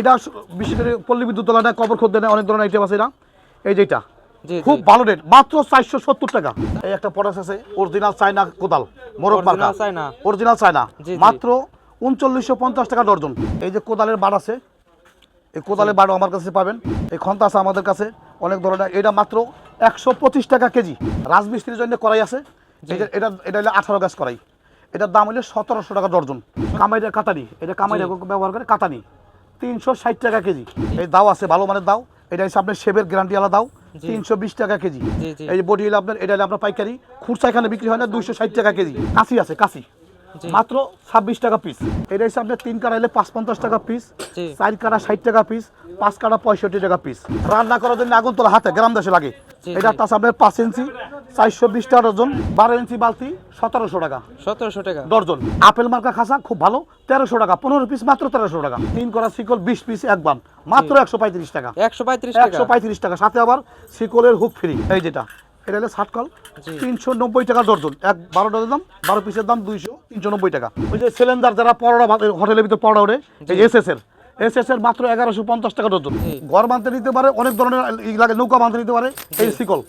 এটা বিশেষ করে পল্লী বিদ্যুৎ তলায় কবর খোদ দেয় অনেক ধরনের আইটেম আছে এটা। এই যেটা জি খুব ভালো রেট মাত্র চারশো সত্তর টাকা। এই একটা প্রোডাক্ট আছে অরিজিনাল চায়না কোদাল মোরগ মার্কা অরিজিনাল চায়না। মাত্র উনচল্লিশশো পঞ্চাশ টাকা ডর্জন এই যে কোদালের বার আছে এই কোদালের বারো আমার কাছে পাবেন। এই খন্তা আছে আমাদের কাছে অনেক ধরনের। এটা মাত্র একশো পঁচিশ টাকা কেজি। রাজমিস্ত্রির জন্য করাই আছে। এটা এটা এটা হলো আঠারো গাছ করাই। এটার দাম হলো সতেরোশো টাকা ডর্জন কামাইটা কাতানি। এটা কামাইটা ব্যবহার করে কাতানি। তিনশো ষাট টাকা কেজি। এই দাও আছে ভালো মানের দাও। এটা হচ্ছে আপনার সেবের গ্যারান্টি আলা দাও। তিনশো বিশ টাকা কেজি। এই যে বডি হলো আপনার এটা হলে আপনার পাইকারি। খুচরা এখানে বিক্রি হয় না দুইশো ষাট টাকা কেজি। কাশি আছে কাশি। মাত্র ছাব্বিশ টাকা পিস এটা হচ্ছে আপনার তিন কাটা হলে পাঁচ পঞ্চাশ টাকা পিস চার কাটা ষাট টাকা পিস পাঁচ কাটা পঁয়ষট্টি টাকা পিস রান্না করার জন্য আগুন তোলা হাতে গ্রাম দেশে লাগে এটা। আছে আপনার পাঁচ ইঞ্চি। চারশো বিশ টাকা ডজন বারো ইঞ্চি বালতি সতেরোশো টাকা। সতেরোশো টাকা। ডর্জন আপেল মার্কা খাসা খুব ভালো তেরোশো টাকা। পনেরো পিস মাত্র তেরোশো টাকা। তিন করা শিকল বিশ পিস একবার মাত্র একশো পঁয়ত্রিশ টাকা। একশো পঁয়ত্রিশ টাকা। একশো পঁয়ত্রিশ টাকা। সাথে আবার শিকলের হুক ফ্রি এই যেটা। এটা হলো ষাট কল তিনশো নব্বই টাকা ডর্জন এক বারো ডজন দাম বারো পিসের দাম দুইশো তিনশো নব্বই টাকা। ওই যে সিলিন্ডার যারা পরোটা হোটেলের ভিতরে পরোটা এই এস এস এর এস এস এর মাত্র এগারোশো পঞ্চাশ টাকা ডজন। ঘর বানতে নিতে পারে অনেক ধরনের লাগে নৌকা বানতে নিতে পারে। এই শিকল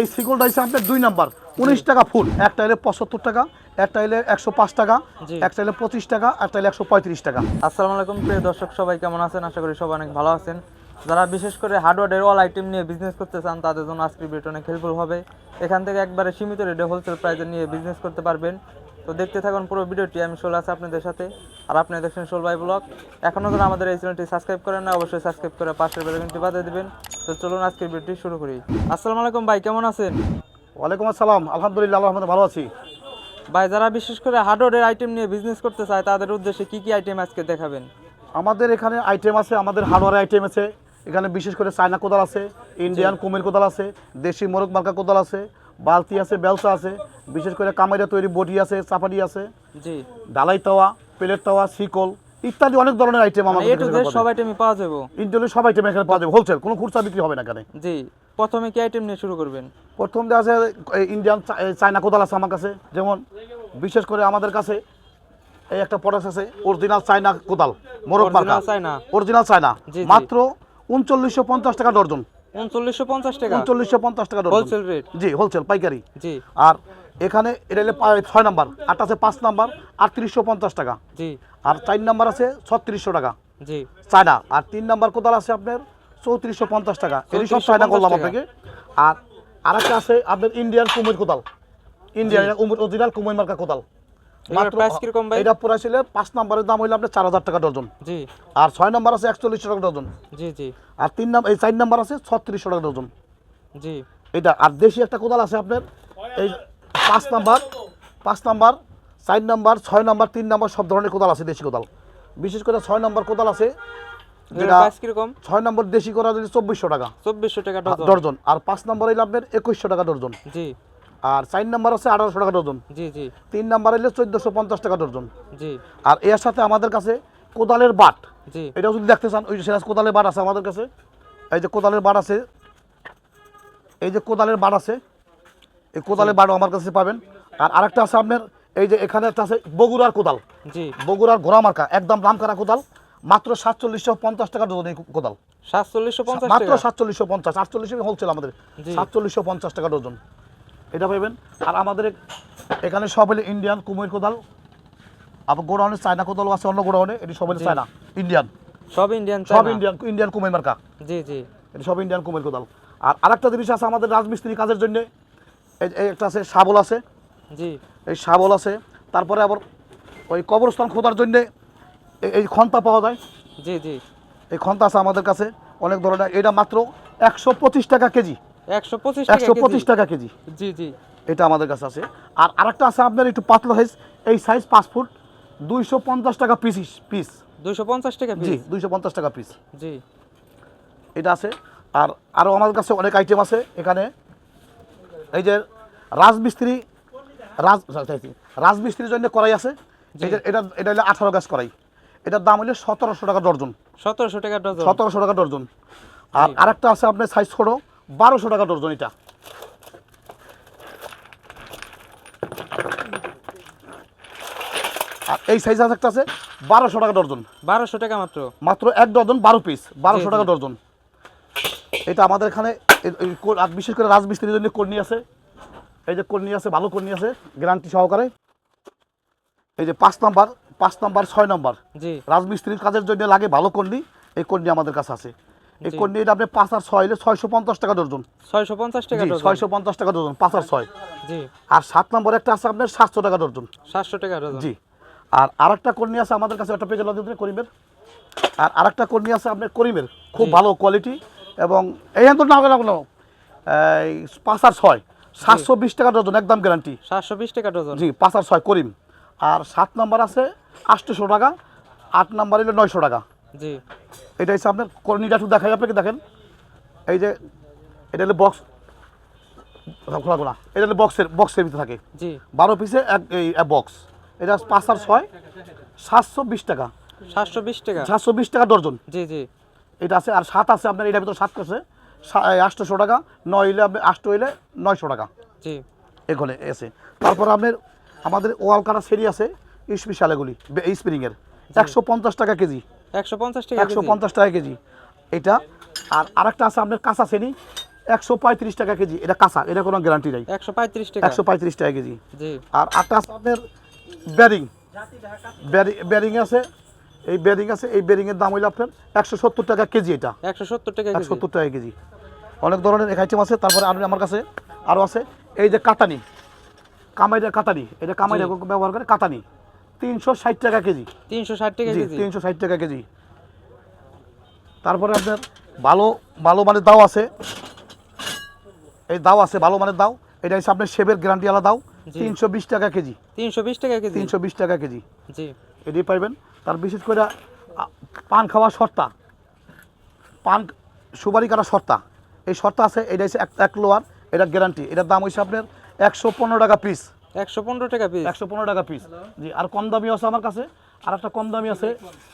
এই শিকলটা হচ্ছে আপনার দুই নাম্বার। উনিশ টাকা ফুল একটা হলে পঁচাত্তর টাকা একটা হলে একশো পাঁচ টাকা একটা হলে পঁচিশ টাকা একটা হলে একশো পঁয়ত্রিশ টাকা। আসসালামু আলাইকুম প্রিয় দর্শক সবাই কেমন আছেন? আশা করি সবাই অনেক ভালো আছেন। যারা বিশেষ করে হার্ডওয়ারের অল আইটেম নিয়ে বিজনেস করতে চান তাদের জন্য আজকের ভিডিওটা অনেক হেল্পফুল হবে। এখান থেকে একবারে সীমিত রেটে হোলসেল প্রাইসে নিয়ে বিজনেস করতে পারবেন। তো দেখতে থাকুন পুরো ভিডিওটি আমি সোল আছে আপনাদের সাথে। আর আপনি দেখছেন সোল বাই ব্লগ। এখনও যারা আমাদের এই চ্যানেলটি সাবস্ক্রাইব করেন না অবশ্যই সাবস্ক্রাইব করে পাশের বেলঘন্টি বাজিয়ে দেবেন। তো চলুন আজকের ভিডিওটি শুরু করি। আসসালামু আলাইকুম ভাই কেমন আছেন? ওয়ালাইকুম আসসালাম। আলহামদুলিল্লাহ আলহামদুলিল্লাহ ভালো আছি। ভাই যারা বিশেষ করে হার্ডওয়ারের আইটেম নিয়ে বিজনেস করতে চায় তাদের উদ্দেশ্যে কি কি আইটেম আজকে দেখাবেন? আমাদের এখানে আইটেম আছে আমাদের হার্ডওয়ার আইটেম আছে। এখানে বিশেষ করে চায়না কোদাল আছে ইন্ডিয়ান কুমির কোদাল আছে দেশি মোরগ মার্কা কোদাল আছে বালতি আছে বেলসা আছে। বিশেষ করে কামাইরা তৈরি বডি আছে চাপাটি আছে জি। ডালাই তাওয়া প্লেট তাওয়া শিকল ইত্যাদি অনেক ধরনের আইটেম আমাদের টু সব আইটেমই পাওয়া যাবে। ইন্ডিয়ানের সব আইটেম এখানে পাওয়া যাবে হোলসেল কোনো খুচরা বিক্রি হবে না এখানে। জি প্রথমে কি আইটেম নিয়ে শুরু করবেন? প্রথম যে আছে ইন্ডিয়ান চায়না কোদাল আছে আমার কাছে যেমন বিশেষ করে আমাদের কাছে এই একটা প্রোডাক্ট আছে অরিজিনাল চায়না কোদাল মোরগ মার্কা চায়না? Original China. মাত্র উনচল্লিশশো পঞ্চাশ টাকা ডর্জন উনচল্লিশশো পঞ্চাশ টাকা? উনচল্লিশশো পঞ্চাশ টাকা হোলসেল রেট জি হোলসেল পাইকারি। জি। আর এখানে এটা হলে ছয় নাম্বার আট আছে পাঁচ নাম্বার আটত্রিশশো পঞ্চাশ টাকা। জি। আর চার নাম্বার আছে ছত্রিশশো টাকা। জি। চায়না আর তিন নাম্বার কোদাল আছে আপনার চৌত্রিশশো পঞ্চাশ টাকা। এটি সব 3450 চায়না করলাম আপনাকে। আর আরেকটা আছে আপনার ইন্ডিয়ান কুমির কোদাল। ইন্ডিয়ান অরিজিনাল কুমির মার্কা কোদাল? এটা পুরা ছিল পাঁচ নাম্বারের দাম হইল আপনার চার হাজার টাকা ডজন। জি। আর ছয় নাম্বার আছে একচল্লিশশো টাকা ডজন। জি জি। আর তিন নাম্বার এই চার নাম্বার আছে ছত্রিশশো টাকা ডজন। জি। এটা আর দেশি একটা কোদাল আছে আপনার এই পাঁচ নাম্বার পাঁচ নাম্বার চার নাম্বার ছয় নাম্বার তিন নাম্বার সব ধরনের কোদাল আছে দেশি কোদাল। বিশেষ করে ছয় নাম্বার কোদাল আছে ছয় নম্বর দেশি করা যদি চব্বিশশো টাকা। চব্বিশশো টাকা ডজন। ডর্জন আর পাঁচ নম্বর হইলে আপনার একুশশো টাকা ডর্জন জি। আর চার নাম্বার আছে আঠারোশো টাকা ডর্জন জি জি। তিন নাম্বার হইলে চোদ্দোশো পঞ্চাশ টাকা ডর্জন জি। আর এর সাথে আমাদের কাছে কোদালের বাট। জি। এটাও যদি দেখতে চান ওই যে সিরাজ কোদালের বাট আছে আমাদের কাছে। এই যে কোদালের বাট আছে এই যে কোদালের বাট আছে এই কোদালের বাটও আমার কাছে পাবেন। আর আরেকটা আছে আপনার এই যে এখানে একটা আছে বগুড়ার কোদাল। জি। বগুড়ার ঘোড়া মার্কা একদম নাম করা কোদাল। মাত্র সাতচল্লিশশো পঞ্চাশ টাকা ডজন এই কোদাল। সাতচল্লিশশো পঞ্চাশ মাত্র সাতচল্লিশশো পঞ্চাশ আটচল্লিশে হোলসেল আমাদের। সাতচল্লিশশো পঞ্চাশ টাকা ডজন। এটা পাবেন। আর আমাদের এখানে সব হলে ইন্ডিয়ান কুমির কোদাল। আবার গোডাউনে চায়না কোদালও আছে অন্য গোডাউনে। এটি সব হলে। চায়না ইন্ডিয়ান সব ইন্ডিয়ান সব ইন্ডিয়ান ইন্ডিয়ান কুমির মার্কা। জি জি। এটি সব ইন্ডিয়ান কুমির কোদাল। আর আরেকটা জিনিস আছে আমাদের রাজমিস্ত্রি কাজের জন্য। একটা আছে শাবল আছে। জি। এই শাবল আছে। তারপরে আবার ওই কবরস্থান খোদার জন্য এই খন্তা পাওয়া যায়। জি জি। এই খন্তা আছে আমাদের কাছে অনেক ধরনের। এটা মাত্র একশো পঁচিশ টাকা কেজি। একশো পঁচিশ টাকা একশো পঁচিশ। টাকা কেজি। জি জি। এটা আমাদের কাছে আছে। আর আরেকটা আছে আপনার একটু পাতলা সাইজ এই সাইজ পাঁচ ফুট দুইশো পঞ্চাশ টাকা পিস পিস দুইশো পঞ্চাশ টাকা জি দুইশো পঞ্চাশ টাকা পিস জি। এটা আছে। আর আরও আমাদের কাছে অনেক আইটেম আছে। এখানে এই যে রাজমিস্ত্রি রাজ রাজমিস্ত্রির জন্য করাই আছে। এটা এটা হলো আঠারো গাছ করাই। এটার দাম হলো সতেরোশো টাকা ডর্জন। সতেরোশো টাকা ডজন সতেরোশো টাকা ডর্জন। আর আরেকটা আছে আপনার সাইজ ছোটো বারোশো টাকা ডর্জন এটা। আর এই সাইজ আছে একটা আছে বারোশো টাকা ডর্জন। বারোশো টাকা মাত্র। মাত্র এক ডজন বারো পিস বারোশো টাকা ডর্জন। এটা আমাদের এখানে আর বিশেষ করে রাজমিস্ত্রির জন্য কর্নি আছে। এই যে কর্নি আছে ভালো কর্নি আছে গ্যারান্টি সহকারে। এই যে পাঁচ নাম্বার পাঁচ নাম্বার ছয় নাম্বার। জি। রাজমিস্ত্রির কাজের জন্য লাগে ভালো কর্নি এই কর্নি আমাদের কাছে আছে। এই জি। কর্নি এটা আপনি পাঁচ আর ছয় হলে ছয়শো পঞ্চাশ টাকা ডর্জন ছয়শো পঞ্চাশ টাকা ছয়শো পঞ্চাশ টাকা ডর্জন পাঁচ আর ছয়। জি। আর সাত নম্বর একটা আছে আপনার সাতশো টাকা ডর্জন সাতশো টাকা ডজন। জি। আর আরেকটা কর্নি আছে আমাদের কাছে একটা পেজে লাগিয়ে করিমের। আর আরেকটা কর্নি আছে আপনার করিমের। খুব ভালো কোয়ালিটি এবং এই তো না না না এই পাঁচ আর ছয়। সাতশো বিশ টাকা ডজন একদম গ্যারান্টি সাতশো বিশ টাকা ডজন। জি পাঁচ আর ছয় করিম। আর সাত নাম্বার আছে আটশোশো টাকা। আট নাম্বার হলো নয়শো টাকা। জি। এটা হচ্ছে আপনার কর্নিটা একটু দেখাই আপনাকে দেখেন। এই যে এটা হলো বক্স খোলা খোলা এটা হলো বক্সের বক্সের ভিতরে থাকে। জি। বারো পিসে এক এই বক্স এটা পাঁচ আর ছয় সাতশো বিশ টাকা। সাতশো বিশ টাকা। সাতশো বিশ টাকা ডর্জন জি জি। এটা আছে আর সাত আছে আপনার এটার ভিতরে সাত আছে। আটশোশো টাকা নয় হইলে আপনি আষ্ট হইলে নয়শো টাকা। জি। এখানে এসে। তারপর আপনার আমাদের ওয়াল কাটা সেরি আছে স্পেশাল এগুলি স্প্রিংয়ের। একশো পঞ্চাশ টাকা কেজি। একশো পঞ্চাশ টাকা একশো পঞ্চাশ টাকা কেজি। এটা আর আরেকটা আছে আপনার কাঁচা শ্রেণি একশো পঁয়ত্রিশ টাকা কেজি। এটা কাঁচা এটা কোনো গ্যারান্টি নাই। একশো পঁয়ত্রিশ টাকা। একশো পঁয়ত্রিশ টাকা কেজি। আর আটটা আছে আপনার ব্যারিং ব্যারিং আছে এই ব্যারিং আছে এই ব্যারিংয়ের দাম হইল আপনার একশো সত্তর টাকা কেজি এটা। একশো সত্তর টাকা একশো কেজি সত্তর টাকা কেজি। অনেক ধরনের আইটেম আছে তারপরে আর আমার কাছে আরও আছে। এই যে কাতানি কামাইরা কাতানি এটা কামাইরা জি। ব্যবহার করে কাতানি। তিনশো ষাট টাকা কেজি। তিনশো ষাট টাকা কেজি। তিনশো ষাট টাকা কেজি। তারপরে আপনার ভালো ভালো মানের দাও আছে। এই দাও আছে ভালো মানের দাও। এটা হচ্ছে আপনার শেবের গ্যারান্টিওয়ালা দাও। তিনশো বিশ টাকা কেজি। তিনশো বিশ টাকা কেজি। তিনশো বিশ টাকা কেজি। জি। এটি পাইবেন। তার বিশেষ করে পান খাওয়া শর্তা। পান সুপারি কাটা শর্তা। এই শর্তা আছে এটা হচ্ছে এক এক লোয়ার এটা গ্যারান্টি এটার দাম হচ্ছে আপনার একশো পনেরো টাকা পিস একশো পনেরো টাকা পিস একশো পনেরো টাকা পিস জি আর কম দামি আছে আমার কাছে। আর একটা কম দামি আছে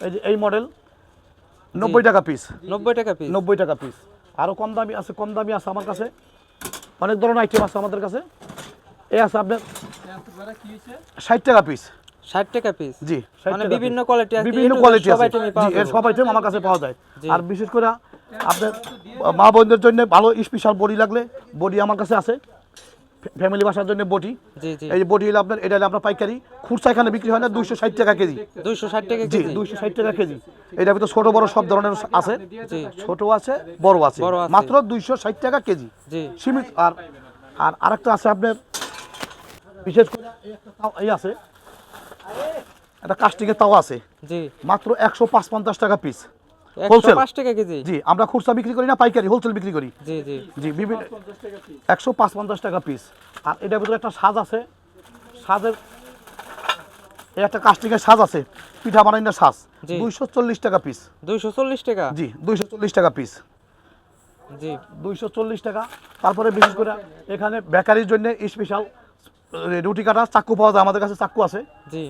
এই যে এই মডেল নব্বই টাকা পিস নব্বই টাকা পিস নব্বই টাকা পিস আরও কম দামি আছে কম দামি আছে আমার কাছে। অনেক ধরনের আইটেম আছে আমাদের কাছে। এই আছে আপনার ষাট টাকা পিস ষাট টাকা পিস জি মানে বিভিন্ন quality আছে, বিভিন্ন কোয়ালিটি আছে। item জি, এর সব আইটেম আমার কাছে পাওয়া যায়। আর বিশেষ করে আপনার মা বোনদের জন্য ভালো স্পেশাল বডি লাগলে বডি আমার কাছে আছে। ফ্যামিলি বাসার জন্য বডি এই বডি হলে আপনার এটা হলে আপনার পাইকারি। খুচরা এখানে বিক্রি হয় না দুইশো ষাট টাকা কেজি। দুইশো ষাট টাকা জি কেজি। দুইশো ষাট টাকা কেজি। এটার ভিতরে ছোট বড় সব ধরনের আছে। ছোট আছে বড় আছে। মাত্র দুইশো ষাট টাকা কেজি। সীমিত আর আর আরেকটা আছে আপনার বিশেষ করে এই আছে। একটা কাস্টিংয়ের তাও আছে। জি। মাত্র একশো পাঁচ পঞ্চাশ টাকা পিস একশো পাঁচ টাকা কেজি। জি আমরা খুচরা বিক্রি করি না পাইকারি হোলসেল বিক্রি করি। জি জি। জি বিভিন্ন একশো পাঁচ পঞ্চাশ টাকা পিস আর এটার ভিতরে একটা সাজ আছে। সাজের একটা কাস্টিংয়ের সাজ আছে পিঠা সাজ। দুইশো চল্লিশ টাকা পিস দুইশো চল্লিশ টাকা? জি দুইশো চল্লিশ টাকা পিস জি। দুইশো চল্লিশ টাকা। তারপরে বিশেষ করে এখানে বেকারির জন্য স্পেশাল রুটি কাটা চাক্কু পাওয়া যায় আমাদের কাছে চাক্কু আছে। জি।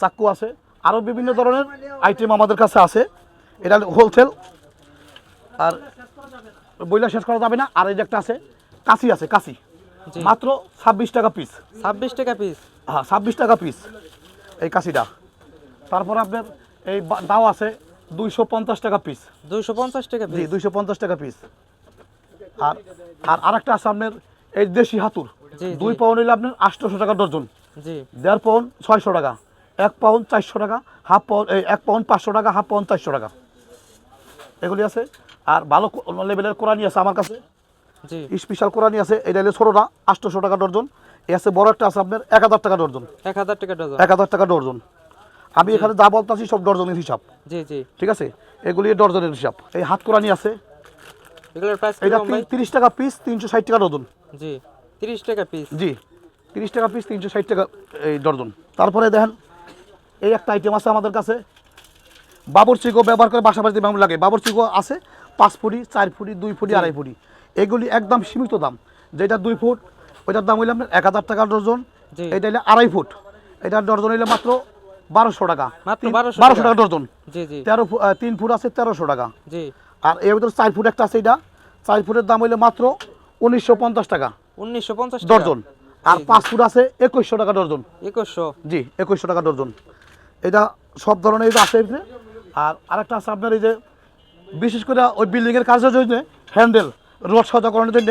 চাক্কু আছে। আরও বিভিন্ন ধরনের আইটেম আমাদের কাছে আছে। এটা হোলসেল আর বইলা শেষ করা যাবে না। আর এই যে একটা আছে কাশি আছে কাশি। মাত্র ছাব্বিশ টাকা পিস ছাব্বিশ টাকা পিস হ্যাঁ ছাব্বিশ টাকা পিস এই কাশিটা। তারপর আপনার এই দাও আছে দুইশো পঞ্চাশ টাকা পিস দুইশো পঞ্চাশ টাকা জি পিস দুইশো পঞ্চাশ টাকা পিস আর আর আরেকটা আছে আপনার এই দেশি হাতুর। দুই পাউন্ড হইলে আপনার আটশোশো টাকা ডজন। জি। দেড় পাউন্ড ছয়শো টাকা এক পাউন্ড চারশো টাকা হাফ পাউন্ড এক পাউন্ড পাঁচশো টাকা হাফ পাউন্ড চারশো টাকা। এগুলি আছে। আর ভালো লেভেলের কোরআনি আছে আমার কাছে। স্পেশাল কোরআনি আছে। এটা হলে ছোটোটা আটশোশো টাকা ডর্জন এ আছে বড় একটা আছে আপনার এক হাজার টাকা ডর্জন এক হাজার টাকা ডজন। এক হাজার টাকা ডর্জন আমি এখানে যা বলতেছি সব ডর্জনের হিসাব। জি জি। ঠিক আছে? এগুলি ডর্জনের হিসাব। এই হাত কোরআনি আছে। এগুলোর প্রাইস এটা তিরিশ টাকা পিস তিনশো ষাট টাকা ডজন। জি। তিরিশ টাকা পিস জি তিরিশ টাকা পিস তিনশো ষাট টাকা এই ডর্জন। তারপরে দেখেন এই একটা আইটেম আছে আমাদের কাছে। বাবর চিকো ব্যবহার করে বাসা বাড়িতে ব্যবহার লাগে। বাবর চিকো আছে পাঁচ ফুটি চার ফুটি দুই ফুটি আড়াই ফুটি এগুলি একদম সীমিত দাম। যেটা দুই ফুট ওইটার দাম হইলে আপনার এক হাজার টাকা ডর্জন। এটা হইলে আড়াই ফুট। এটার ডর্জন হইলে মাত্র বারোশো টাকা। মাত্র তিন- 1200 বারোশো টাকা। ডর্জন। তেরো তিন ফুট আছে তেরোশো টাকা। আর এর ভিতরে চার ফুট একটা আছে এটা। চার ফুটের দাম হইলে মাত্র উনিশশো পঞ্চাশ টাকা। উনিশশো পঞ্চাশ ডর্জন। আর। পাঁচ ফুট আছে একুশশো টাকা ডর্জন। একুশশো। জি একুশশো টাকা ডর্জন। এটা সব ধরনের আছে এখানে। আর আরেকটা আছে আপনার এই যে বিশেষ করে ওই বিল্ডিংয়ের কাজের জন্য হ্যান্ডেল রোড সজা করানোর জন্য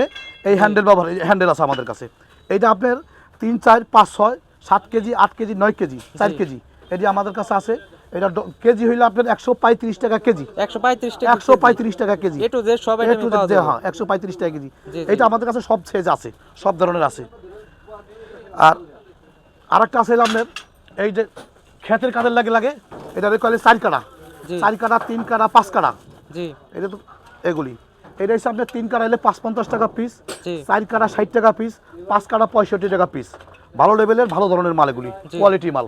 এই হ্যান্ডেল ব্যবহার হ্যান্ডেল আছে আমাদের কাছে। এইটা আপনার তিন চার পাঁচ ছয় সাত কেজি আট কেজি নয় কেজি চার কেজি। এটি আমাদের কাছে আছে। এটা কেজি হইলে আপনার একশো পঁয়ত্রিশ টাকা কেজি। একশো পঁয়ত্রিশ টাকা একশো পঁয়ত্রিশ টাকা কেজি। এ টু সব A to আইটেমই Z পাওয়া দেয়া, যাবে। হ্যাঁ একশো পঁয়ত্রিশ টাকা কেজি। এটা আমাদের কাছে সব সাইজ আছে সব ধরনের আছে। আর আরেকটা আছে আপনার এই যে ক্ষেতের কাদের লাগে লাগে এটা কলে চার কাটা চার কাটা তিন কাটা পাঁচ কাটা জি। এটা তো এগুলি। এটা হচ্ছে আপনার তিন কাটা এলে পাঁচ পঞ্চাশ টাকা পিস চার কাটা ষাট টাকা পিস পাঁচ কাটা পঁয়ষট্টি টাকা পিস ভালো লেভেলের ভালো ধরনের মাল এগুলি। কোয়ালিটি মাল।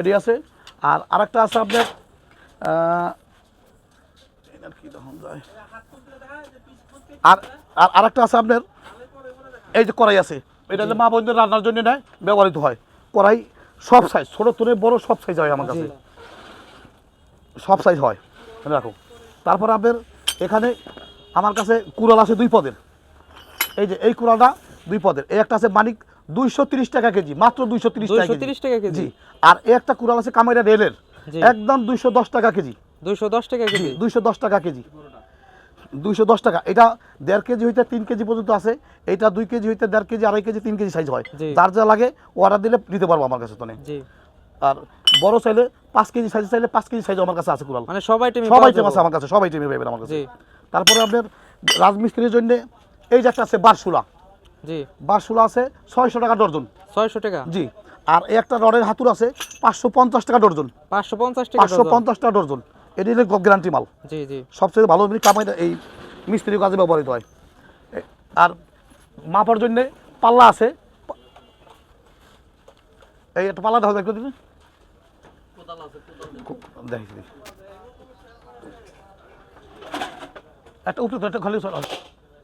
এটি আছে আর আরেকটা আছে আপনার? আর আর আরেকটা আছে আপনার এই যে কড়াই আছে এটা যে মা বোনদের রান্নার জন্য নেয় ব্যবহৃত হয়। কড়াই সব সাইজ ছোটো থেকে বড় সব সাইজ হয় আমার কাছে। সব সাইজ হয় রাখো। তারপর আপনার এখানে আমার কাছে কুড়াল আছে দুই পদের। এই যে এই কুড়ালটা দুই পদের। এই একটা আছে মানিক দুইশো টাকা কেজি মাত্র দুইশো টাকা 230 টাকা কেজি? আর একটা কুড়াল আছে কামাইরা রেলের একদম দুইশো দশ টাকা কেজি। দুইশো টাকা কেজি। দুইশো টাকা কেজি। দুইশো দশ টাকা এটা দেড় কেজি হইতে তিন কেজি পর্যন্ত আছে এটা দুই কেজি হইতে দেড় কেজি আড়াই কেজি তিন কেজি সাইজ হয়। যার যা লাগে অর্ডার দিলে দিতে পারব আমার কাছে তো আর বড় চাইলে পাঁচ কেজি সাইজ চাইলে পাঁচ কেজি সাইজ আমার কাছে আছে কুড়াল। মানে সব আইটেমই সব পাওয়া আছে আমার কাছে সব আইটেমই পাবেন আমার কাছে। জি। তারপরে আপনার রাজমিস্ত্রির জন্য এই যে একটা আছে বারশুলা জি। বারশুলা আছে ছয়শো টাকা ডর্জন। ছয়শো টাকা? জি। আর একটা রডের হাতুর আছে পাঁচশো পঞ্চাশ টাকা ডর্জন। পাঁচশো পঞ্চাশ টাকা পাঁচশো পঞ্চাশ টাকা ডর্জন। এটি হলো গ্যারান্টি মাল। জি জি। সবচেয়ে ভালো কামাই এই মিস্ত্রি কাজে ব্যবহৃত হয়। আর মাপার জন্যে পাল্লা আছে। এই একটা পাল্লা দেখা একটু দিন। দেখি। একটা উপরে একটা খালি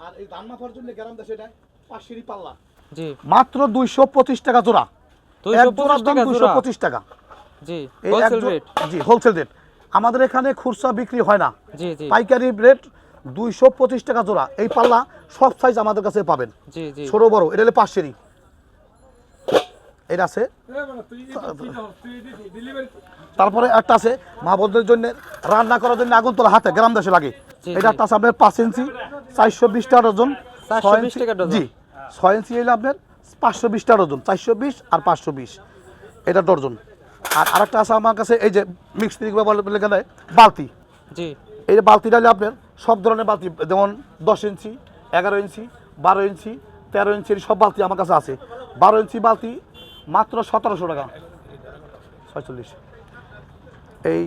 আর এই ধান মাপার জন্য গ্রাম দেশে পাঁচশিরি পাল্লা। জি। মাত্র দুইশো পঁচিশ টাকা জোড়া। এক জোড়ার দাম টাকা দুইশো জোড়া পঁচিশ টাকা। জি হোলসেল রেট জি হোলসেল রেট আমাদের এখানে খুচরা বিক্রি হয় না। জি জি। পাইকারি রেট দুইশো পঁচিশ টাকা জোড়া। এই পাল্লা সব সাইজ আমাদের কাছে পাবেন। জি জি। ছোট বড় এটা হলে পাঁচশেরই এটা আছে। তারপরে একটা আছে মা বোনদের জন্য। রান্না করার জন্য আগুন তোলা হাতে গ্রাম দেশে লাগে। এটা একটা আছে আপনার পাঁচ ইঞ্চি চারশো বিশ টাকা ডজন 420 টাকা জি ছয় ইঞ্চি হলে আপনার পাঁচশো বিশ টাকা ডজন চারশো বিশ আর পাঁচশো বিশ। এটা ডর্জন আর আরেকটা আছে আমার কাছে এই যে মিক্স বালতি। জি। এই বালতিটা হলে আপনার সব ধরনের বালতি যেমন দশ ইঞ্চি এগারো ইঞ্চি বারো ইঞ্চি তেরো ইঞ্চির সব বালতি আমার কাছে আছে। বারো ইঞ্চি বালতি মাত্র সতেরোশো টাকা। ছয়চল্লিশ। এই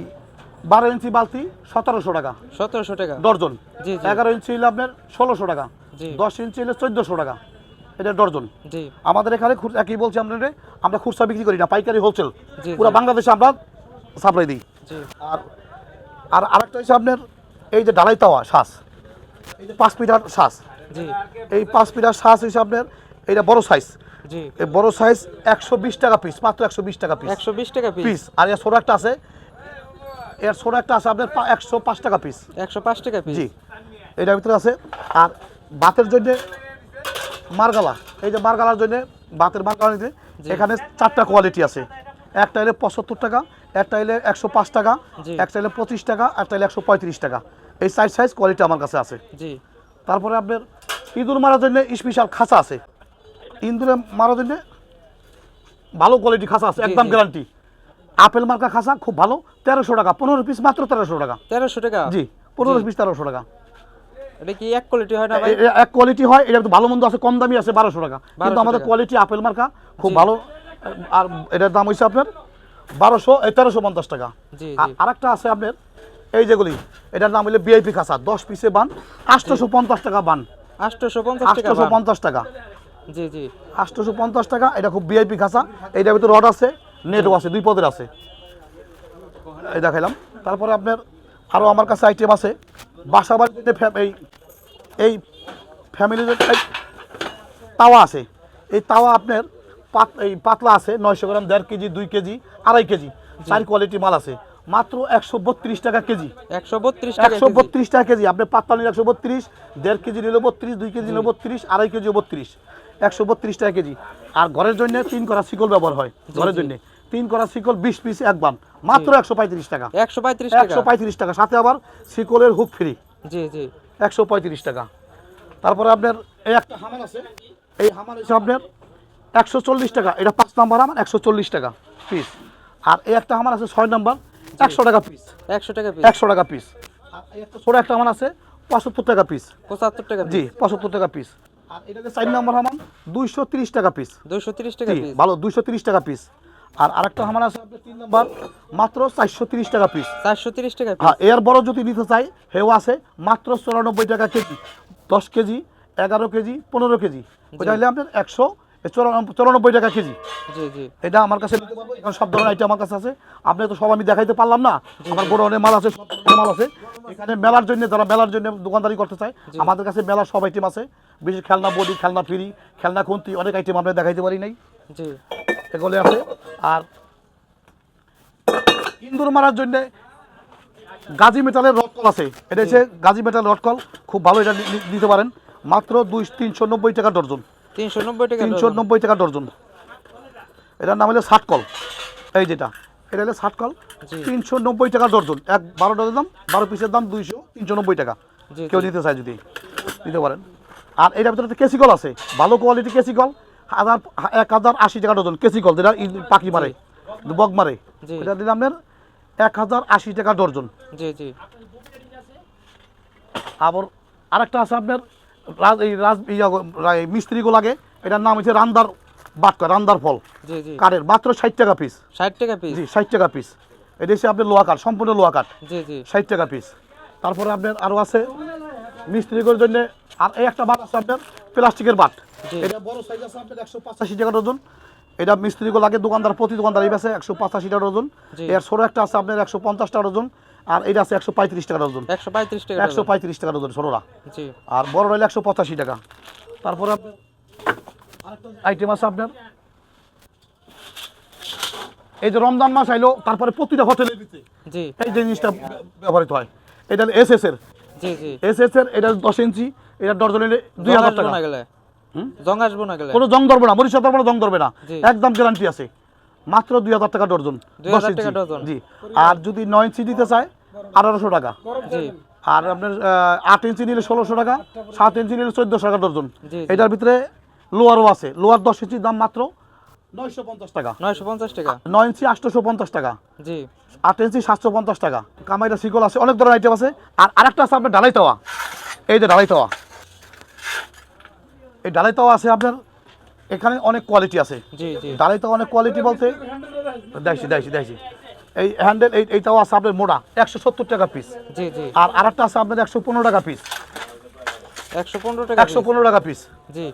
বারো ইঞ্চি বালতি সতেরোশো টাকা। সতেরোশো টাকা। জি। এগারো ইঞ্চি হলে আপনার ষোলোশো টাকা। দশ ইঞ্চি হলে চোদ্দোশো টাকা। এটা ডর্জন। আমাদের এখানে একই বলছি আমরা আমরা খুচরা বিক্রি করি না পাইকারি হোলসেল পুরো বাংলাদেশে আমরা সাপ্লাই দিই। আর আর আরেকটা হচ্ছে আপনার এই যে ডালাই তাওয়া শ্বাস এই যে পাঁচ মিটার শ্বাস এই পাঁচ মিটার শ্বাস হচ্ছে আপনার এইটা বড় সাইজ এই বড় সাইজ একশো বিশ টাকা পিস মাত্র একশো বিশ টাকা পিস একশো বিশ টাকা পিস পিস আর এর ছোটো একটা আছে এর ছোটো একটা আছে আপনার একশো পাঁচ টাকা পিস একশো পাঁচ টাকা পিস জি। এটার ভিতরে আছে। আর ভাতের জন্য মারগালা। এই যে মারগালার জন্য বাতের মারগালা নিতে। এখানে চারটা কোয়ালিটি আছে। একটা এলে পঁচাত্তর টাকা একটা এলে একশো পাঁচ টাকা একটা এলে পঁচিশ টাকা একটা এলে একশো পঁয়ত্রিশ টাকা। এই সাইজ সাইজ কোয়ালিটি আমার কাছে আছে। তারপরে আপনার ইঁদুর মারার জন্য স্পেশাল খাঁচা আছে। ইঁদুরে মারার জন্য ভালো কোয়ালিটি খাঁচা আছে একদম গ্যারান্টি আপেল মার্কা খাঁচা খুব ভালো তেরোশো টাকা পনেরো পিস মাত্র তেরোশো টাকা। তেরোশো টাকা? জি পনেরো পিস তেরোশো টাকা। এটা কি এক কোয়ালিটি হয় না ভাই? এ- এ- এক কোয়ালিটি হয় এটা একটু ভালো মন্দ আছে কম দামি আছে বারোশো টাকা। কিন্তু আমাদের কোয়ালিটি আপেল মার্কা খুব ভালো। আর এটার দাম হচ্ছে আপনার বারোশো তেরোশো পঞ্চাশ টাকা। আর আরেকটা আছে আপনার এই যেগুলি এটার নাম হলো বিআইপি খাসা দশ পিসে বান আটশোশো পঞ্চাশ টাকা বান। আটশোশো পঞ্চাশ আটশোশো পঞ্চাশ টাকা। জি জি। আটশোশো পঞ্চাশ টাকা এটা খুব বিআইপি খাসা এইটার ভিতরে রড আছে নেটও আছে দুই পদের আছে। এই দেখাইলাম। তারপরে আপনার আরও আমার কাছে আইটেম আছে বাসা বাড়িতে এই এই ফ্যামিলির তাওয়া আছে। এই তাওয়া আপনার পাত এই পাতলা আছে নয়শো গ্রাম দেড় কেজি দুই কেজি আড়াই কেজি। চার কোয়ালিটি মাল আছে। মাত্র একশো বত্রিশ টাকা কেজি। একশো বত্রিশ টাকা একশো কেজি। বত্রিশ টাকা কেজি। আপনি পাতলা নিলে একশো বত্রিশ দেড় কেজি নিলে বত্রিশ দুই কেজি নিলে বত্রিশ আড়াই কেজি বত্রিশ। একশো বত্রিশ টাকা কেজি। আর ঘরের জন্য তিন করা শিকল ব্যবহার হয়। ঘরের। জন্য। তিন করা শিকল বিশ পিস এক বান। মাত্র একশো পঁয়ত্রিশ টাকা। একশো পঁয়ত্রিশ একশো পঁয়ত্রিশ টাকা। সাথে আবার শিকলের হুক ফ্রি। জি জি। একশো পঁয়ত্রিশ টাকা। তারপরে আপনার এই একটা হামার আছে। এই হামার হচ্ছে আপনার একশো চল্লিশ টাকা। এটা পাঁচ নাম্বার আমার একশো চল্লিশ টাকা পিস আর এই একটা হামার আছে ছয় নাম্বার একশো টাকা পিস একশো টাকা পিস একশো টাকা পিস ছোটো একটা হামার আছে পঁচাত্তর টাকা পিস পঁচাত্তর টাকা জি পঁচাত্তর টাকা পিস আর এটা চার নাম্বার হামান দুইশো তিরিশ টাকা পিস দুইশো তিরিশ টাকা পিস ভালো দুইশো তিরিশ টাকা পিস আর আরেকটা হামার আছে আপনার তিন নাম্বার মাত্র চারশো তিরিশ টাকা পিস চারশো তিরিশ টাকা হ্যাঁ এর বড় যদি নিতে চাই হেও আছে মাত্র চুরানব্বই টাকা কেজি। দশ কেজি এগারো কেজি পনেরো কেজি। হলে আপনার একশো চুরানব্বই টাকা কেজি। এটা আমার কাছে সব ধরনের আইটেম আমার কাছে আছে। আপনি তো সব আমি দেখাইতে পারলাম না। আমার বড় অনেক মাল আছে সব মাল আছে। এখানে মেলার জন্য যারা মেলার জন্য দোকানদারি করতে চায় আমাদের কাছে মেলার সব আইটেম আছে। বিশেষ খেলনা বডি খেলনা ফ্রি খেলনা খুন্তি অনেক আইটেম আমরা দেখাইতে পারি নাই। জি। এগুলো আছে। আর ইন্দুর মারার জন্য গাজী মেটালের রটকল আছে। এটা হচ্ছে গাজী মেটাল রটকল খুব ভালো এটা নিতে পারেন। মাত্র দুই তিনশো নব্বই টাকা ডর্জন। তিনশো নব্বই টাকা তিনশো নব্বই টাকা ডর্জন। এটার নাম হলো ষাটকল এই যেটা। এটা হলো ষাটকল। তিনশো নব্বই টাকা ডর্জন। এক বারো ডজন দাম বারো পিসের দাম দুইশো তিনশো নব্বই টাকা। কেউ। নিতে চায় যদি। নিতে পারেন। আর এটার ভিতরে কেসিকল আছে। ভালো কোয়ালিটি কেসিকল হাজার এক হাজার আশি টাকা ডজন কেসিকল যেটা পাখি মারে বগ মারে এটা দিলাম আপনার এক হাজার আশি টাকা ডর্জন জি জি। আবার আরেকটা আছে আপনার রাজ এই রাজ গো- মিস্ত্রিগুলো লাগে এটার নাম হচ্ছে রান্দার বাটকা রান্দার ফল। কাঠের মাত্র ষাট টাকা পিস ষাট টাকা পিস জি ষাট টাকা পিস এটা হচ্ছে আপনার লোহা কাঠ সম্পূর্ণ লোহা কাঠ। জি জি। ষাট টাকা পিস তারপরে আপনার আরও আছে মিস্ত্রিগুলোর জন্য আর এই একটা বাট আছে আপনার প্লাস্টিকের বাট এটা বড় সাইজ আছে আপনার একশো পঁচাশি টাকা ডজন এটা মিস্ত্রিগুলো লাগে দোকানদার প্রতি দোকানদার এই আছে একশো পঁচাশি টাকা ডজন এর ছোটো একটা আছে আপনার একশো পঞ্চাশ টাকা ডজন আর এটা আছে একশো পঁয়ত্রিশ টাকা ডজন একশো পঁয়ত্রিশ টাকা একশো ডজন। পঁয়ত্রিশ টাকা ডজন ছোটোরা জি। আর বড় রইলে একশো পঁচাশি টাকা। তারপরে আরেকটা আইটেম আছে আপনার। এই যে রমজান মাস আইলো তারপরে প্রতিটা জি। এই জিনিসটা ব্যবহৃত হয়। এটা এস এস এর। জি জি। এস এস এর এটা দশ ইঞ্চি। এটা ডর্জন এলে দুই হাজার টাকা। না গেলে? জং আসব না গেলে? কোনো জং ধরবে না মরিচা ধরবে না জং ধরবে না। একদম গ্যারান্টি আছে। মাত্র দুই হাজার টাকা ডর্জন 2000 দশ টাকা ইঞ্চি ডজন। জি। আর যদি নয় ইঞ্চি দিতে চায় আঠারোশো টাকা। আর আপনার আট ইঞ্চি নিলে ষোলোশো টাকা সাত ইঞ্চি নিলে চোদ্দোশো টাকা ডর্জন। এটার ভিতরে লোয়ারও আছে। লোয়ার দশ ইঞ্চির দাম মাত্র নয়শো পঞ্চাশ টাকা। নয়শো পঞ্চাশ টাকা? নয় ইঞ্চি আটশোশো পঞ্চাশ টাকা। জি। আট ইঞ্চি সাতশো পঞ্চাশ টাকা। কামাইটা শিকল আছে অনেক ধরনের আইটেম আছে। আর আরেকটা আছে আপনার ডালাই তাওয়া। এই যে ডালাই তাওয়া। এই ডালাই তাওয়া আছে আপনার এখানে অনেক কোয়ালিটি আছে। জি জি। ডালাই তাওয়া অনেক কোয়ালিটি বলতে দেখছি দেখছি দেখছি। এই হ্যান্ডেল এই এইটাও আছে আপনার মোড়া একশো সত্তর টাকা পিস আর আরেকটা আছে আপনার একশো পনেরো টাকা পিস একশো পনেরো টাকা একশো পনেরো টাকা পিস জি।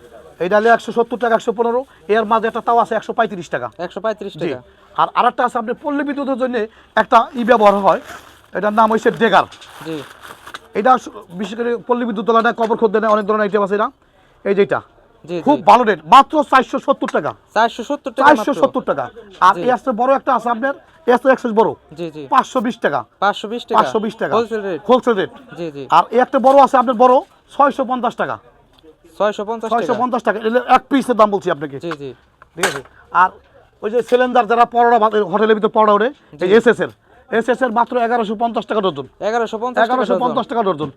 এই ডালে একশো সত্তর টাকা একশো পনেরো এর মাঝে একটা তাও আছে একশো পঁয়ত্রিশ টাকা। একশো পঁয়ত্রিশ টাকা। আর আরেকটা আছে আপনার পল্লী বিদ্যুতের জন্য একটা ই ব্যবহার হয় এটার নাম হচ্ছে ডেগার। জি। এটা বিশেষ করে পল্লী বিদ্যুৎ নেয় কবর খোদ্দ নেয় অনেক ধরনের আইটেম আছে এটা। এই যেটা খুব ভালো রেট মাত্র চারশো সত্তর টাকা। চারশো সত্তর টাকা চারশো সত্তর টাকা। আর। এই আসতে বড় একটা আছে আপনার আসতে একশো বড়। পাঁচশো বিশ টাকা। পাঁচশো বিশ টাকা। পাঁচশো বিশ টাকা। হোলসেল রেট আর এই একটা বড় আছে আপনার বড় ছয়শো পঞ্চাশ টাকা। ছয়শো পঞ্চাশ টাকা। এক পিসের দাম বলছি আপনাকে। ঠিক আছে? আর ওই যে সিলিন্ডার যারা পরোটা ভাত হোটেলের ভিতরে পরোটা ওঠে এই এস এস এর। এস এস এর মাত্র এগারোশো পঞ্চাশ টাকা ডজন। এগারোশো এগারোশো পঞ্চাশ টাকা ডজন।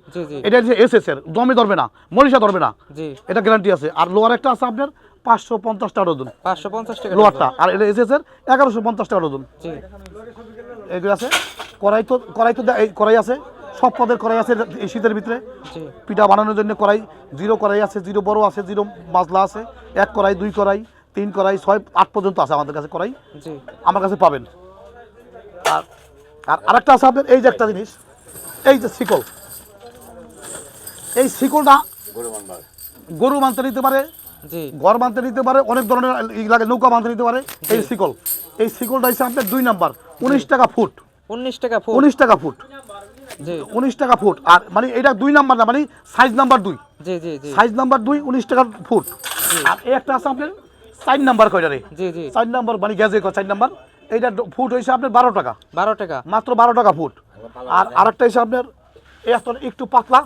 এটা যে এস এস এর জমি ধরবে না মরিচা ধরবে না। এটা গ্যারান্টি আছে। আর লোয়ার একটা আছে আপনার পাঁচশো পঞ্চাশ টাকা ডজন। পাঁচশো পঞ্চাশ টাকা লোয়ারটা আর এটা এস এস এর এগারোশো পঞ্চাশ টাকা ডজন। এগুলো আছে। কড়াই তো কড়াই তো কড়াই আছে। সব পদের কড়াই আছে এই শীতের ভিতরে। পিঠা বানানোর জন্য কড়াই জিরো কড়াই আছে জিরো বড় আছে জিরো মাজলা আছে। এক কড়াই দুই কড়াই তিন কড়াই ছয় আট পর্যন্ত আছে আমাদের কাছে কড়াই। আমার কাছে পাবেন। আর আর আরেকটা আছে আপনার এই যে একটা জিনিস এই যে শিকল। এই শিকলটা গরু মানতে নিতে পারে ঘর বানতে নিতে পারে অনেক ধরনের লাগে নৌকা বানতে নিতে পারে এই শিকল। এই শিকলটা হচ্ছে আপনার দুই নাম্বার উনিশ টাকা ফুট। উনিশ টাকা ফুট। উনিশ টাকা ফুট। উনিশ টাকা ফুট। আর মানে এটা দুই নাম্বার না মানে সাইজ নাম্বার দুই। সাইজ নাম্বার দুই উনিশ টাকা ফুট। আর এই একটা আছে আপনার চার নাম্বার কয়টা রে। চার নাম্বার মানে গ্যাজে চার নাম্বার? এইটা ফুট হয়েছে আপনার বারো টাকা। বারো টাকা। মাত্র বারো টাকা ফুট। আর আরেকটা হচ্ছে আপনার এই একটা একটু পাতলা।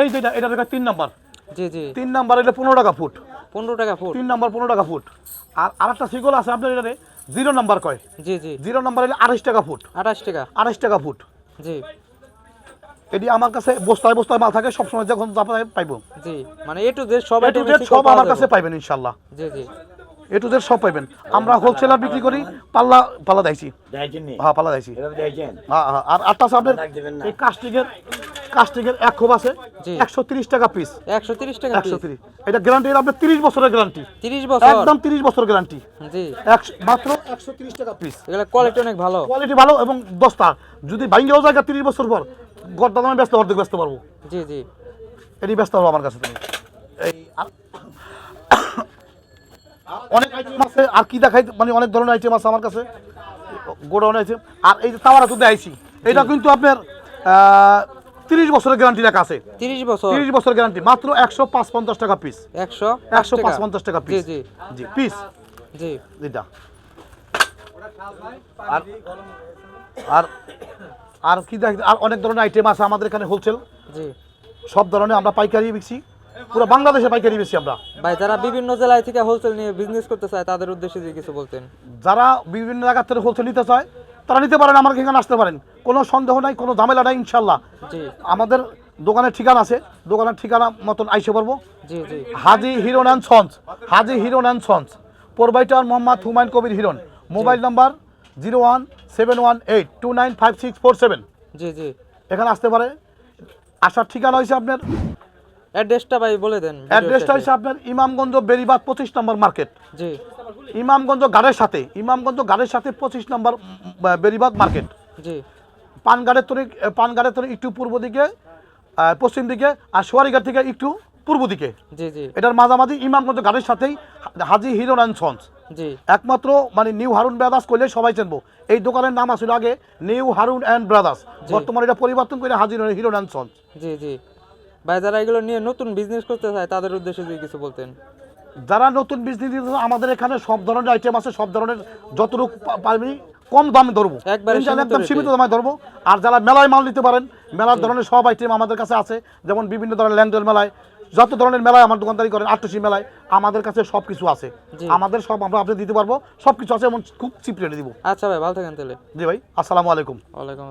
এই যেটা এটা দেখা তিন নাম্বার। জি জি। তিন নাম্বার এটা পনেরো টাকা ফুট। পনেরো টাকা ফুট। তিন নাম্বার পনেরো টাকা ফুট। আর আরেকটা শিকল আছে আপনার এটাতে জিরো নাম্বার কয়? জি জি। জিরো নাম্বার হলে আড়াইশ টাকা ফুট। আঠাশ টাকা। আড়াইশ টাকা ফুট। জি। এটি আমার কাছে বস্তায় বস্তায় মাল থাকে সবসময় যখন পাইবো। জি মানে এ টু জেড সব সব আমার কাছে পাইবেন ইনশাল্লাহ। জি জি। এ টু জেড সব পাইবেন। আমরা হোলসেলার বিক্রি করি পাল্লা পাল্লা দিয়েছি দেখেন হ্যাঁ পাল্লা দেখেন হ্যাঁ হ্যাঁ আর আটটা আছে আপনার এই কাস্টিংয়ের কাস্টিংয়ের এক খোপ আছে একশো তিরিশ টাকা পিস একশো তিরিশ টাকা একশো তিরিশ। এটা গ্যারান্টি আপনার তিরিশ বছরের গ্যারান্টি তিরিশ বছর। একদম তিরিশ বছর গ্যারান্টি জি। একশো মাত্র একশো তিরিশ টাকা পিস এগুলো কোয়ালিটি অনেক ভালো। কোয়ালিটি ভালো এবং দশটা যদি ভাঙ্গেও জায়গা তিরিশ বছর পর গড় দামে ব্যস্ত অর্ধেক ব্যস্ত পারব। জি জি। এটি ব্যস্ত পারব আমার কাছে। তুমি এই অনেক আইটেম আছে আর কি দেখাই মানে অনেক ধরনের আইটেম আছে আমার কাছে। গোডাউন আছে আর এই যে তাওয়ারা তো দেখাইছি এটা কিন্তু আপনার তিরিশ বছরের গ্যারান্টি লেখা আছে। তিরিশ বছর। তিরিশ বছর গ্যারান্টি মাত্র একশো পাঁচ পঞ্চাশ টাকা পিস একশো একশো পাঁচ পঞ্চাশ টাকা পিস জি। জি পিস জি। এটা। আর আর আর কি দেখ আর অনেক ধরনের আইটেম আছে আমাদের এখানে হোলসেল জি। সব ধরনের আমরা পাইকারি বেশি পুরো বাংলাদেশে পাইকারি বেশি আমরা। ভাই যারা বিভিন্ন জেলায় থেকে হোলসেল নিয়ে বিজনেস করতে চায় তাদের উদ্দেশ্যে যদি কিছু বলতেন। যারা বিভিন্ন জায়গার থেকে হোলসেল নিতে চায় তারা নিতে পারেন আমার এখানে আসতে পারেন। কোনো সন্দেহ নাই কোনো ঝামেলা নাই ইনশাল্লাহ আমাদের দোকানের ঠিকানা আছে দোকানের ঠিকানা মতন আইসে পারব। Haji Hiron and sons Haji Hiron and sons proprietor Mohammad Humayun Kabir Hiron mobile number zero one seven one eight two nine five six four seven জি জি। এখানে আসতে পারে। আসার ঠিকানা হয়েছে আপনার অ্যাড্রেসটা ভাই বলে দেন অ্যাড্রেসটা। হয়েছে আপনার ইমামগঞ্জ বেরিবাদ পঁচিশ নম্বর মার্কেট। জি। ইমামগঞ্জ গাড়ের সাথে ইমামগঞ্জ গাড়ের সাথে পঁচিশ নম্বর বেরিবাদ মার্কেট। জি। পানগাড়ের তরি পানগাড়ের তরি একটু পূর্ব দিকে পশ্চিম দিকে আর সোয়ারিঘাট থেকে একটু পূর্ব দিকে। জি জি। এটার মাঝামাঝি ইমামগঞ্জ গাড়ির সাথেই হাজি হিরো অ্যান্ড জি। একমাত্র মানে নিউ হারুন ব্রাদার্স করলে সবাই চিনবো। এই দোকানের নাম আসলে আগে নিউ হারুন অ্যান্ড ব্রাদার্স। বর্তমানে এটা পরিবর্তন করে হাজি হিরো অ্যান্ড সন্স জি জি। ভাই যারা এগুলো নিয়ে নতুন বিজনেস করতে চায় তাদের উদ্দেশ্যে যদি কিছু বলতেন। যারা নতুন বিজনেস আমাদের এখানে সব ধরনের আইটেম আছে সব ধরনের যতটুকু পারবি কম দামে ধরবো। একদম সীমিত দামে ধরবো। আর যারা মেলায় মাল নিতে পারেন মেলার ধরনের সব আইটেম আমাদের কাছে আছে যেমন বিভিন্ন ধরনের ল্যান্ডেল মেলায় যত ধরনের মেলায় আমার দোকানদারি করেন আটটুসি মেলায় আমাদের কাছে সব কিছু আছে আমাদের সব আমরা আপনি দিতে পারব সব কিছু আছে এবং খুব চিপ রেটে দিব। আচ্ছা ভাই ভালো থাকেন তাহলে। জি ভাই আসসালামু আলাইকুম। ওয়ালাইকুম